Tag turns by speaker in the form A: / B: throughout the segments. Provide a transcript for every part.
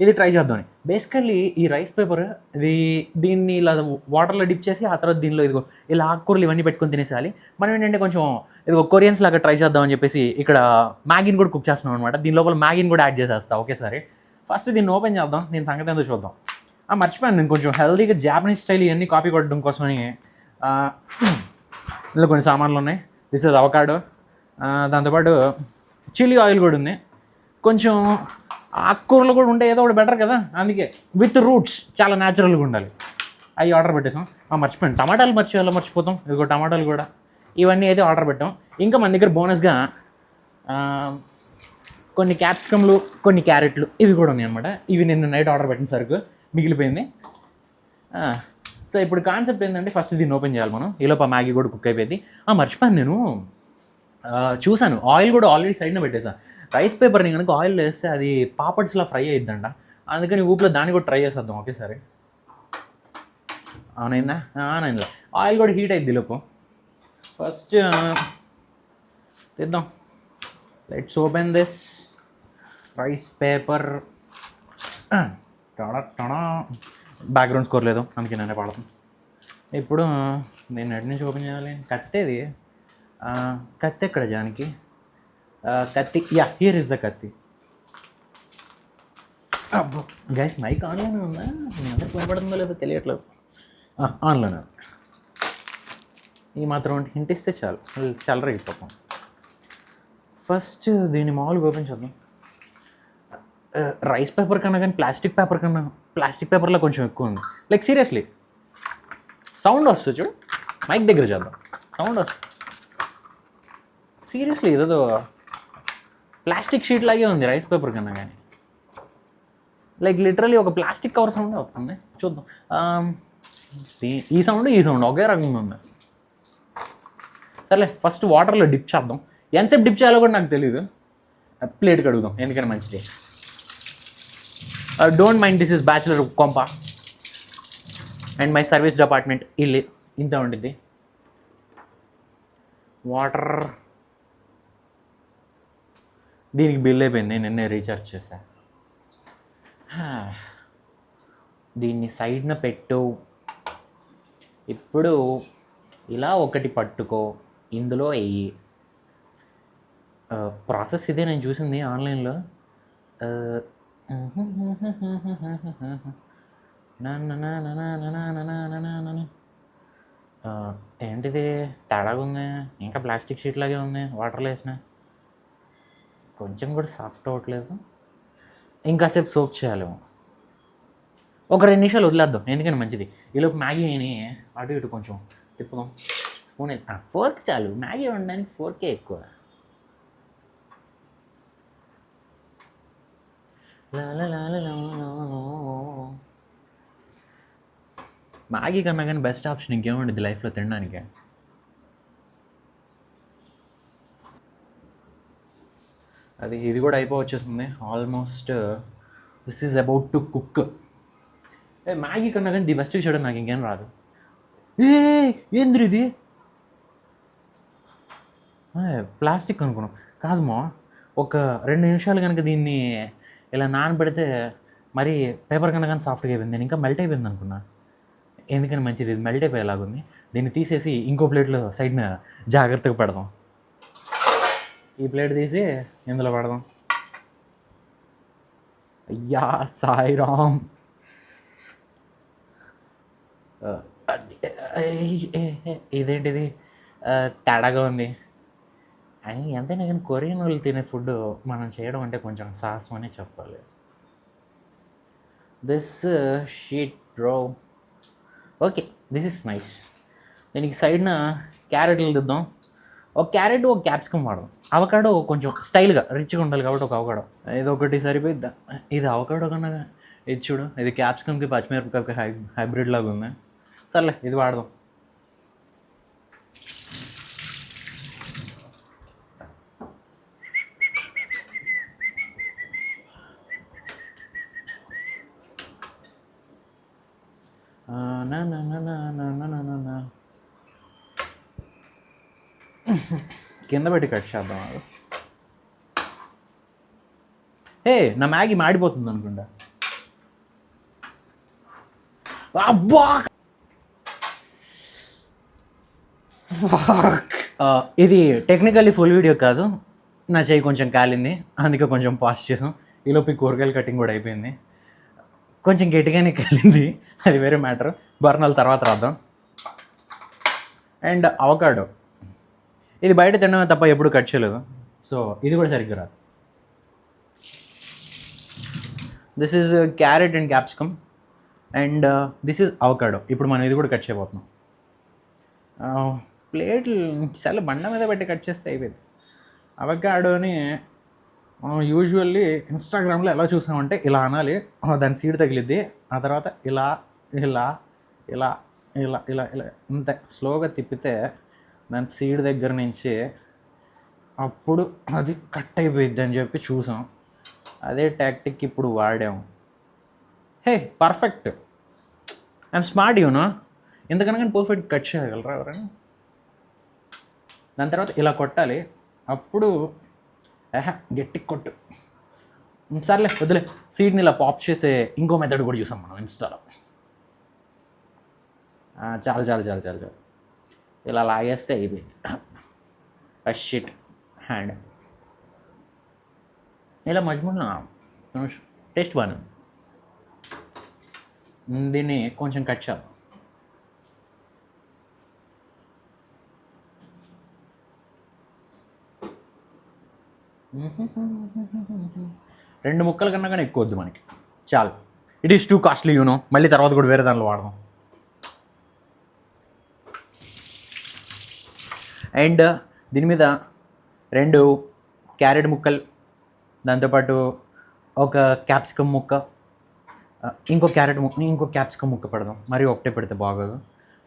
A: ఇది ట్రై చేద్దామని బేసికల్లీ ఈ రైస్ పేపర్ ఇది దీన్ని ఇలా వాటర్లో డిప్ చేసి ఆ తర్వాత దీనిలో ఇదిగో ఇలా ఆకుకూరలు ఇవన్నీ పెట్టుకొని తినేసేయాలి. మనం ఏంటంటే కొంచెం ఇదిగో కొరియన్స్ లాగా ట్రై చేద్దామని చెప్పేసి ఇక్కడ మ్యాగీని కూడా కుక్ చేస్తున్నాం అనమాట దీని లోపల మ్యాగీని కూడా యాడ్ చేసేస్తా ఒకేసారి. ఫస్ట్ దీన్ని ఓపెన్ చేద్దాం దీని సంగతి ఏందో చూద్దాం. ఆ, మర్చిపోయాను నేను కొంచెం హెల్దీగా జాపనీస్ స్టైల్ ఇవన్నీ కాపీ కొట్టడం కోసమని. ఇందులో కొన్ని సామాన్లు ఉన్నాయి. దిస్ ఇస్ అవకాడో దాంతోపాటు చిల్లీ ఆయిల్ కూడా ఉంది. కొంచెం ఆకుకూరలు కూడా ఉంటే ఏదో ఒకటి బెటర్ కదా? అందుకే విత్ రూట్స్ చాలా న్యాచురల్గా ఉండాలి. అవి ఆర్డర్ పెట్టేసాం. ఆ, మర్చిపోయాను. టమాటాలు మర్చిపోయాలో మర్చిపోతాం? ఇదిగో టమాటాలు కూడా. ఇవన్నీ అయితే ఆర్డర్ పెట్టాం. ఇంకా మన దగ్గర బోనస్గా కొన్ని క్యాప్సికమ్లు కొన్ని క్యారెట్లు ఇవి కూడా ఉన్నాయి అనమాట ఇవి నిన్న నైట్ ఆర్డర్ పెట్టిన సరుకు. మిగిలిపోయింది. సో ఇప్పుడు కాన్సెప్ట్ ఏంటంటే ఫస్ట్ దీన్ని ఓపెన్ చేయాలి మనం. ఈలోపు మ్యాగీ కూడా కుక్ అయిపోయింది. మర్చిపోయాను నేను. చూశాను. ఆయిల్ కూడా ఆల్రెడీ సైడ్న పెట్టేసా. రైస్ పేపర్ని కనుక ఆయిల్ వేస్తే అది పాపడ్స్లా ఫ్రై అయిద్దంట. అందుకని ఊపిలో దాన్ని కూడా ట్రై చేసేద్దాం. ఒకేసారి. అవునైందా అవునైందా ఆయిల్ కూడా హీట్ అయింది లోపు. First తెద్దాం. Let's open this rice paper background score లేదు. అందుకే నేనే పాడతాను. ఇప్పుడు నేను ఎటు నుంచి ఓపెన్ చేయాలి? కట్టేది? కత్తి ఎక్కడ జానికి? కత్తి యా హియర్ ఇస్ ద కత్తి. అబ్బో. గైస్ మైక్ ఆన్లైన్ ఉందా? మీ అందరికి వినపడుతుందో లేదో తెలియట్లేదు. ఆన్లైన్ ఈ మాత్రం హింట్ ఇస్తే చాలు. చాలా అయిపోతాం ఫస్ట్ దీన్ని మామూలుగా ఓపెన్ చేద్దాం. రైస్ పేపర్ కన్నా కానీ ప్లాస్టిక్ పేపర్ కన్నా ప్లాస్టిక్ పేపర్లో కొంచెం ఎక్కువ ఉంది. లైక్ సీరియస్లీ సౌండ్ వస్తుంది చూడు. మైక్ దగ్గర చేద్దాం. సౌండ్ వస్తుంది. సీరియస్లీ ఇదేదో ప్లాస్టిక్ షీట్ లాగే ఉంది రైస్ పేపర్ కన్నా కానీ. లైక్ లిటరలీ ఒక ప్లాస్టిక్ కవర్ సౌండ్ అవుతుంది చూద్దాం. Um, ఈ- ఈ సౌండ్ ఈ సౌండ్ ఒకే రకంగా ఉంది. సర్లే ఫస్ట్ వాటర్లో డిప్ చేద్దాం. ఎంతసేపు డిప్ చేయాలో కూడా నాకు తెలియదు ప్లేట్ కడుగుదాం. ఎందుకని మంచిది. Don't mind this is bachelor కొంప అండ్ మై సర్వీస్ డిపార్ట్మెంట్ ఇల్లు ఇంత ఉండిద్ది. వాటర్ దీనికి బిల్ అయిపోయింది. నిన్నే రీఛార్జ్ చేశా. దీన్ని సైడ్న పెట్టు. ఇప్పుడు ఇలా ఒకటి పట్టుకో. ఇందులో వెయ్యి ప్రాసెస్ ఇదే నేను చూసింది ఆన్లైన్లో. ఏంటిది? తేడాగా ఉంది ఇంకా ప్లాస్టిక్ షీట్ లాగే ఉంది. వాటర్లో వేసినా కొంచెం కూడా సాఫ్ట్ అవ్వట్లేదు. ఇంకాసేపు సోప్ చేయాలేమో. ఒక రెండు నిమిషాలు వదిలేద్దాం ఎందుకని మంచిది? ఈలోపు మ్యాగీని అటు ఇటు కొంచెం తిప్పుదాం. స్పూన్ ఫోర్క్ చాలు. మ్యాగీ వండడానికి ఫోర్కే ఎక్కువ. మ్యాగీ కన్నా కానీ బెస్ట్ ఆప్షన్ ఇంకేముండదు లైఫ్లో తినడానికి? అది ఇది కూడా అయిపోవచ్చేస్తుంది. Almost this is about to cook Maggi కన్నా కానీ ది బెస్ట్ చేయడం నాకు ఇంకేం రాదు. ఏ ఏంద్రి ఇది? ప్లాస్టిక్ అనుకున్నాం. కాదుమో ఒక రెండు నిమిషాలు కనుక దీన్ని ఇలా నానబెడితే మరి పేపర్ కన్నా కానీ సాఫ్ట్గా అయిపోయింది. నేను ఇంకా మెల్ట్ అయిపోయింది అనుకున్నా. ఎందుకని మంచిది? ఇది మెల్ట్ అయిపోయేలాగుంది. దీన్ని తీసేసి ఇంకో ప్లేట్లో సైడ్న జాగ్రత్తగా పెడదాం. ఈ ప్లేట్ తీసి ఇందులో పెడదాం. అయ్యా సాయిరామ్ ఇదేంటిది? తడగా తేడాగా ఉంది. అని ఎంతైనా కానీ కొరియన్ వాళ్ళు తినే ఫుడ్ మనం చేయడం అంటే కొంచెం సాహసం అనే చెప్పాలి. This sheet bro okay this is nice దీనికి సైడ్న క్యారెట్లు దిద్దాం. ఒక క్యారెట్ ఒక క్యాప్సికమ్ వాడదాం. అవకాడో కొంచెం స్టైల్గా రిచ్గా ఉండాలి కాబట్టి ఒక అవకాడో. ఇది ఒకటి సరిపోయిద్దా? ఇది అవకాడో కన్నా ఇది చూడు ఇది క్యాప్సికమ్కి పచ్చిమిరపకాయకి హై హైబ్రిడ్ లాగా ఉంది? సర్లే ఇది వాడదాం. నా నా నా నా నా నా నా నా నా. కింద పెట్టి కట్ చేద్దాం అది. ఏ నా మ్యాగీ మాడిపోతుంది అనుకుంటా. అబ్బా! ఇది టెక్నికల్లీ ఫుల్ వీడియో కాదు. నా చేయి కొంచెం కాలింది. అందుకే కొంచెం పాస్ చేసాం. ఈలోపు కూరగాయల కటింగ్ కూడా అయిపోయింది. కొంచెం గట్టిగానే కాలింది. అది వేరే మ్యాటర్ బర్నల్ తర్వాత రాద్దాం. And avocado. ఇది బయట తినడమే తప్ప ఎప్పుడు కట్ చేయలేదు. సో ఇది కూడా సరిగ్గా రాదు. This is carrot and capsicum and this is avocado ఇప్పుడు మనం ఇది కూడా కట్ చేయబోతున్నాం. Uh, ప్లేట్లు చాలా బండ మీద పెట్టి కట్ చేస్తే అయిపోయింది. అవకాడోని యూజువల్లీ ఇన్స్టాగ్రామ్లో ఎలా చూసామంటే ఇలా అనాలి దాని సీడ్ తగిలిద్ది ఆ తర్వాత ఇలా ఇలా ఇలా ఇలా ఇలా ఇలా ఇంత. స్లోగా తిప్పితే దాని సీడ్ దగ్గర నుంచి అప్పుడు అది కట్ అయిపోయిద్ది అని చెప్పి చూసాం. అదే టాక్టిక్ ఇప్పుడు వాడాము hey perfect I'm smart you know ఎందుకనగా పర్ఫెక్ట్ కట్ చేయగలరా ఎవరైనా? దాని తర్వాత ఇలా కొట్టాలి. అప్పుడు ఏహ గట్టి కొట్టు. సర్లే వదిలే. సీడ్ని ఇలా పాప్ చేసే ఇంకో మెథడ్ కూడా చూసాం మనం ఇన్స్టాలో చాలు చాలు చాలు చాలు చాలు. ఇలా లాగేస్తే అయిపోయింది. షిట్ హ్యాండ్ ఇలా మజ్మూన్ టేస్ట్ బాగానే దీన్ని కొంచెం కట్ చేయాలి రెండు ముక్కల కన్నా కానీ ఎక్కువ వద్దు మనకి. చాలు. It is too costly you know మళ్ళీ తర్వాత కూడా వేరే దానిలో వాడదాం. అండ్ దీని మీద రెండు క్యారెట్ ముక్కలు దాంతోపాటు ఒక క్యాప్సికమ్ ముక్క ఇంకో క్యారెట్ ముక్క ఇంకో క్యాప్సికమ్ ముక్క పెడదాం. మరి ఒకటే పెడితే బాగోదు.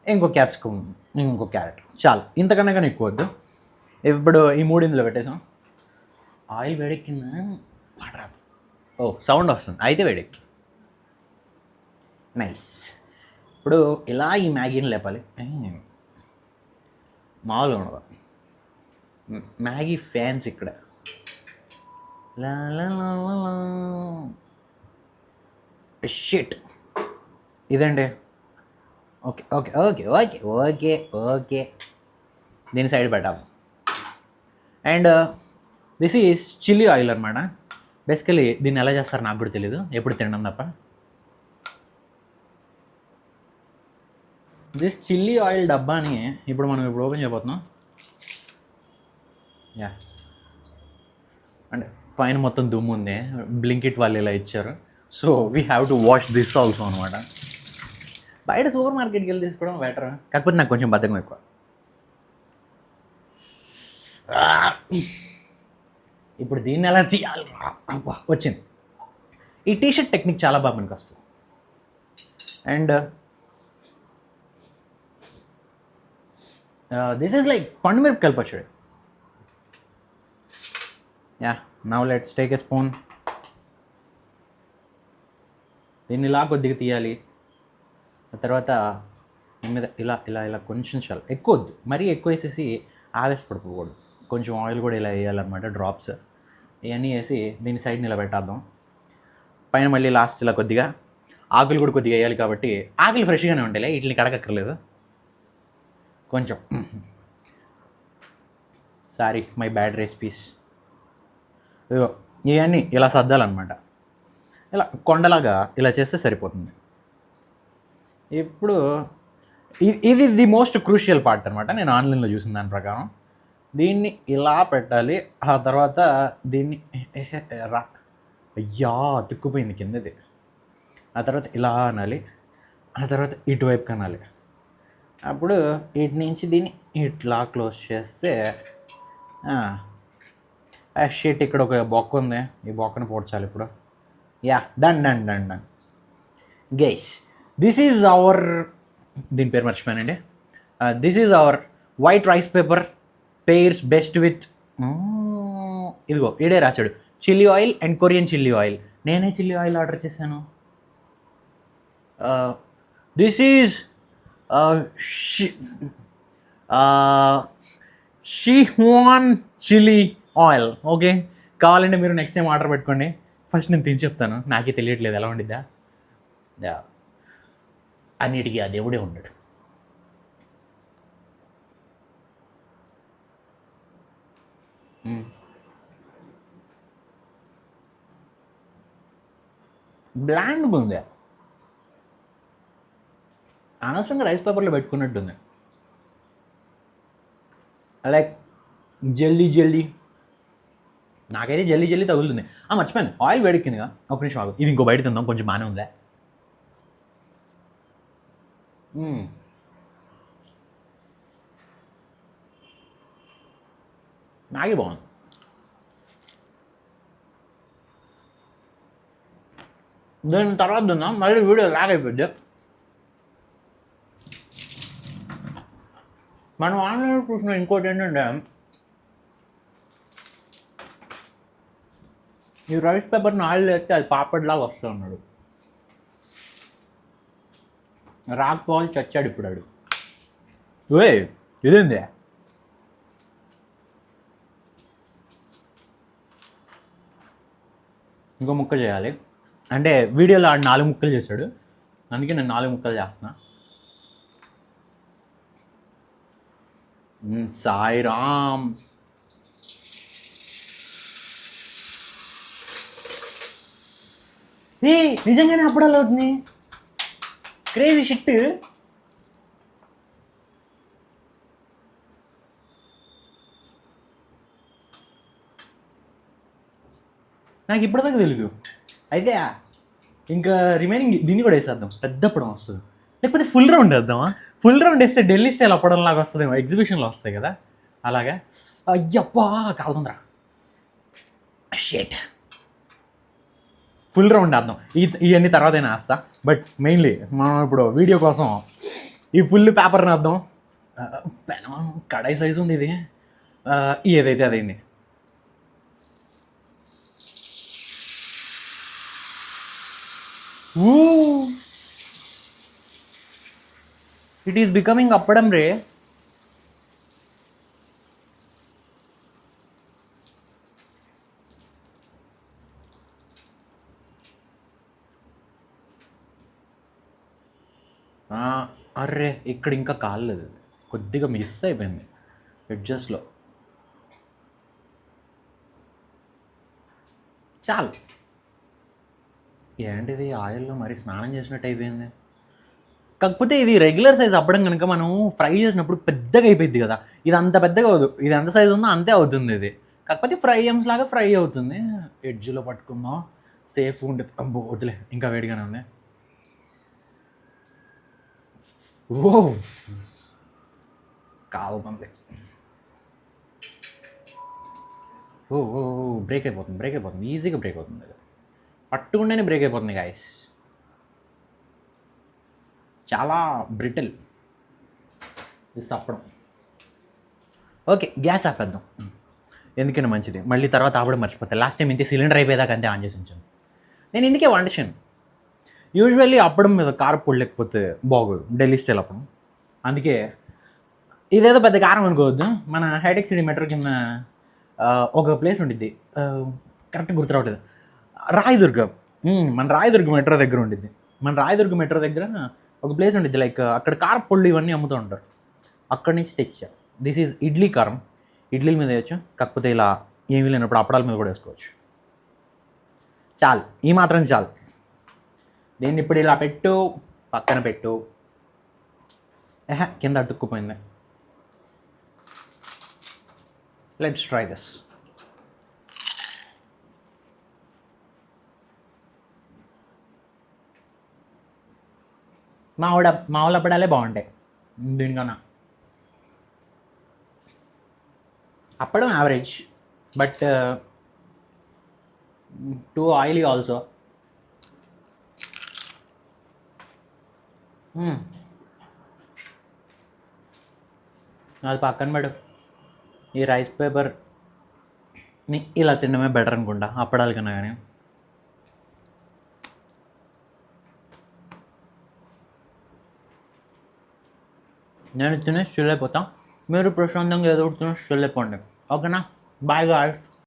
A: ఇంకో క్యాప్సికమ్ ఇంకో క్యారెట్. చాలు. ఇంతకన్నా కానీ ఎక్కువ వద్దు. ఇప్పుడు ఈ మూడు ఇందులో పెట్టేసాం. ఆయిల్ వేడెక్కిందా? వాటర్ ఓ సౌండ్ వస్తుంది. అయితే వేడెక్కి. నైస్. ఇప్పుడు ఇలా ఈ మ్యాగీని లేపాలి. మామూలుగా ఉండదు. మ్యాగీ ఫ్యాన్స్ ఇక్కడ. షిట్ ఇదండి. Okay okay okay okay okay okay దీని సైడ్ పెట్టాము. And this is chilli oil అనమాట బేసికలీ దీన్ని ఎలా చేస్తారు నాకు కూడా తెలియదు ఎప్పుడు తినడం తప్ప. దిస్ చిల్లీ ఆయిల్ డబ్బాని ఇప్పుడు మనం ఇప్పుడు ఓపెన్ చేయబోతున్నాం. యా అంటే పైన మొత్తం దుమ్ము ఉంది. బ్లింకిట్ వాళ్ళు ఇలా ఇచ్చారు. So we have to wash this also అనమాట బయట సూపర్ మార్కెట్కి వెళ్ళి తీసుకోవడం బెటర్ కాకపోతే నాకు కొంచెం బద్దకం ఎక్కువ. ఇప్పుడు దీన్ని ఎలా తీయాలి? వచ్చింది. ఈ టీషర్ట్ టెక్నిక్ చాలా బాగా పనికి వస్తుంది అండ్ దిస్ ఈజ్ లైక్ పండు మిరపకాయలు పచ్చడి yeah now let's take a spoon దీన్ని ఇలా కొద్దిగా తీయాలి. ఆ తర్వాత మీద ఇలా ఇలా ఇలా కొంచెం చాలు ఎక్కువ వద్దు. మరీ ఎక్కువ వేసేసి ఆవేశపడిపోకూడదు కొంచెం ఆయిల్ కూడా ఇలా వేయాలన్నమాట డ్రాప్స్ ఇవన్నీ వేసి దీని సైడ్ నిలబెట్టేద్దాం పైన మళ్ళీ లాస్ట్ ఇలా కొద్దిగా ఆకులు కూడా కొద్దిగా వేయాలి కాబట్టి ఆకులు ఫ్రెష్గానే ఉంటాయి వీటిని కడగక్కర్లేదు కొంచెం. సారీ మై బ్యాడ్ రెసిపీస్ ఇదిగో ఇవన్నీ ఇలా సర్దాలన్నమాట. ఇలా కొండలాగా ఇలా చేస్తే సరిపోతుంది. ఇప్పుడు ఇది ది మోస్ట్ క్రూషియల్ పార్ట్ అనమాట నేను ఆన్లైన్లో చూసిన దాని ప్రకారం. దీన్ని ఇలా పెట్టాలి. ఆ తర్వాత దీన్ని రా అయ్యా తిక్కుపోయింది కిందది. ఆ తర్వాత ఇలా అనాలి. ఆ తర్వాత ఇటువైపు కనాలి అప్పుడు ఇటు నుంచి దీన్ని ఇట్లా క్లోజ్ చేస్తే షీట్ ఇక్కడ ఒక బొక్క ఉంది. ఈ బొక్కను పోడ్చాలి ఇప్పుడు. Yeah done done done done. Guys this is our దీని పేరు మర్చిపోయానండి. This is our white rice paper pairs best with ఇదిగో ఇడే రాశాడు. Chilli oil and Korean chilli oil నేనే చిల్లీ ఆయిల్ ఆర్డర్ చేశాను. Uh, this is Szechuan chilli oil okay కావాలంటే మీరు నెక్స్ట్ టైం ఆర్డర్ పెట్టుకోండి. ఫస్ట్ నేను తిని చెప్తాను. నాకే తెలియట్లేదు. ఎలా ఉండిద్దా? అన్నిటికీ ఆ దేవుడే ఉన్నాడు బ్లాండ్గా ఉందా ఉంది అనవసరంగా రైస్ పేపర్లో పెట్టుకున్నట్టుంది. లైక్ జల్లీ జల్దీ నాకైతే జల్దీ జల్దీ తగులుతుంది. ఆ మర్చిపోయాను. ఆయిల్ వేడెక్కిందిగా. ఒక నిమిషం ఆగు. ఇది ఇంకో బయట తిందాం. కొంచెం బాగానే ఉందా మ్యాగీ బాగుంది. దాని తర్వాత తిందాం. మళ్ళీ వీడియో లాగ్ అయిపోద్ది. మనం ఆన్లైన్లో చూసిన ఇంకోటి ఏంటంటే ఈ రైస్ పేపర్ని ఆయిల్ వేస్తే అది పాపడ్లాగా వస్తున్నాడు రాకపోవాలి చచ్చాడు ఇప్పుడు ఆడు. వే ఇదేంది? ఇంకో ముక్క చేయాలి. అంటే వీడియోలో ఆడు నాలుగు ముక్కలు చేశాడు. అందుకే నేను నాలుగు ముక్కలు చేస్తున్నా. సాయిరామ్ ఏ నిజంగానే అప్పుడాలు అవుతుంది? క్రేజీ షిట్ నాకు ఇప్పటిదాకా తెలీదు. అయితే ఇంకా రిమైనింగ్ దీన్ని కూడా వేసేద్దాం. పెద్ద పడం వస్తుంది లేకపోతే ఫుల్ రౌండ్ వేద్దామా? ఫుల్ రౌండ్ వేస్తే ఢిల్లీ స్టైల్ అప్పడం లాగా వస్తుందేమో ఎగ్జిబిషన్లో వస్తాయి కదా? అలాగా? అయ్యప్పా కాలుతుందిరా షేట్ ఫుల్ రౌండ్ వేద్దాం. ఈ ఇవన్నీ తర్వాత అయినా వేస్తా. బట్ మెయిన్లీ మనం ఇప్పుడు వీడియో కోసం ఈ ఫుల్ పేపర్ని వేద్దాం. పెనం కడాయి సైజు ఉంది ఇది. ఏదైతే అదైంది ఊ! ఈస్ బికమింగ్ అప్పడం రే అర్రే ఇక్కడ ఇంకా కాలేదు కొద్దిగా మిస్ అయిపోయింది. ఎడ్జస్ట్లో చాలు. ఏంటిది ఆయిల్లో మరి స్నానం చేసినట్టు అయిపోయింది? కాకపోతే ఇది రెగ్యులర్ సైజ్ అప్పడం కనుక మనం ఫ్రై చేసినప్పుడు పెద్దగా అయిపోయింది కదా. ఇది అంత పెద్దగా అవదు ఇది ఎంత సైజ్ ఉందో అంతే అవుతుంది ఇది. కాకపోతే ఫ్రై ఎమ్స్ లాగా ఫ్రై అవుతుంది. ఎడ్జ్లో పట్టుకుందాం. సేఫ్ ఉంటుంది. అబ్బో ఇంకా వేడిగానే ఉంది. ఓ కాలుతుంది ఓ ఓ బ్రేక్ అయిపోతుంది. బ్రేక్ అయిపోతుంది. ఈజీగా బ్రేక్ అవుతుంది. ఇది పట్టుకుంటేనే బ్రేక్ అయిపోతుంది గాయస్ చాలా బ్రిటిల్. ఇది అప్పడం. ఓకే గ్యాస్ ఆపేద్దాం. ఎందుకంటే మంచిది. మళ్ళీ తర్వాత ఆపడం మర్చిపోతాయి లాస్ట్ టైం ఇంతే సిలిండర్ అయిపోయేదాకా అంతే ఆన్ చేసి ఉంచాను. నేను ఇందుకే వండచాను యూజువల్లీ అప్పడం మీద కారం పొడి లేకపోతే బాగోదు. ఢిల్లీ స్టైల్ అప్పడం. అందుకే ఇదేదో పెద్ద కారం అనుకోవద్దు. మన హైటెక్ సిటీ మెట్రో కింద ఒక ప్లేస్ ఉండిద్ది. కరెక్ట్ గుర్తు రావట్లేదు. రాయదుర్గం. మన రాయదుర్గం మెట్రో దగ్గర ఉండిద్ది. మన రాయదుర్గం మెట్రో దగ్గర ఒక ప్లేస్ ఉండిద్ది లైక్ అక్కడ కారపొళ్ళు ఇవన్నీ అమ్ముతూ ఉంటారు. అక్కడి నుంచి తెచ్చా. దిస్ ఈజ్ ఇడ్లీ కారం. ఇడ్లీ మీద వేయచ్చు. కాకపోతే ఇలా ఏమీ లేనప్పుడు అప్పడాల మీద కూడా వేసుకోవచ్చు. చాలు. ఈ మాత్రం చాలు. దీన్ని ఇప్పుడు ఇలా పెట్టు. పక్కన పెట్టు. ఏహ కింద అతుక్కుపోయింది. లెట్స్ ట్రై దిస్ మావిడ మావుల అప్పడాలే బాగుంటాయి. దీనికన్నా. అప్పడం average but too oily also అది పక్కన పెడు ఈ రైస్ పేపర్ని ఇలా తినడమే బెటర్ అనుకుంటా అప్పడాలి కన్నా కానీ. నేను తినేసి చిల్లైపోతా మీరు ప్రశాంతంగా ఏదో ఒకటి తినేసి ఓకేనా? Bye guys.